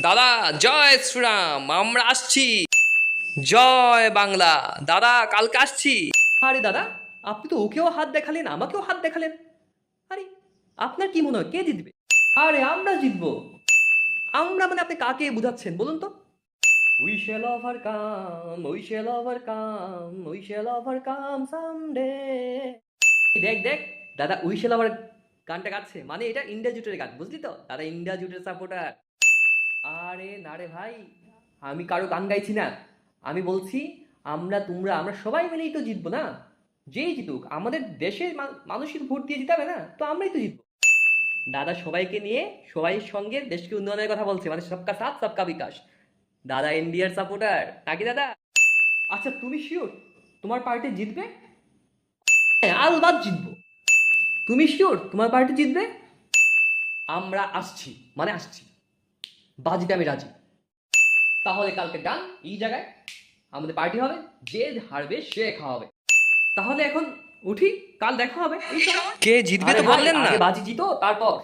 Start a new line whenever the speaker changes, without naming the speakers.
দাদা জয় শ্রীরাম আমরা আসছি। জয় বাংলা। দাদা কালকে আসছি।
আরে দাদা আপনি তো ওকেও হাত দেখালেন আমাকেও হাত দেখালেন। আরে আপনার কি মনে হয় কে জিতবে? আরে আমরা জিতবো। আমরা মানে আপনি কাকে বোঝাচ্ছেন বলুন তো? We shall overcome we shall overcome we shall overcome someday দেখ দেখ দাদা উই শ্যাল ওভার গানটা গাচ্ছে। মানে এটা ইন্ডিয়া জুটের গান বুঝলি তো? দাদা ইন্ডিয়া জুটের সাপোর্টার আরে না রে ভাই, আমি কারও গান গাইছি না। আমি বলছি, আমরা, তোমরা, আমরা সবাই মিলেই তো জিতবো না? যেই জিতুক, আমাদের দেশের মা- মানুষের ভোট দিয়ে জিতাবে না? তো আমরাই তো জিতবো। দাদা সবাইকে নিয়ে সবাইয়ের সঙ্গে দেশকে উন্নয়নের কথা বলছে মানে সবকা সাথ, সবকা বিকাশ। দাদা ইন্ডিয়ার সাপোর্টার নাকি দাদা? আচ্ছা তুমি শিওর তোমার পার্টি জিতবে? হ্যাঁ আলবাদ জিতবো। তুমি শিওর তোমার পার্টি জিতবে? আমরা আসছি মানে আসছি। বাজিতে আমি রাজি। তাহলে কালকে ডান এই জায়গায় আমাদের পার্টি হবে যে হারবে সে খাওয়া হবে। তাহলে এখন উঠি কাল দেখা হবে।
কে জিতবে তো বললেন না।
বাজি জিতো তারপর।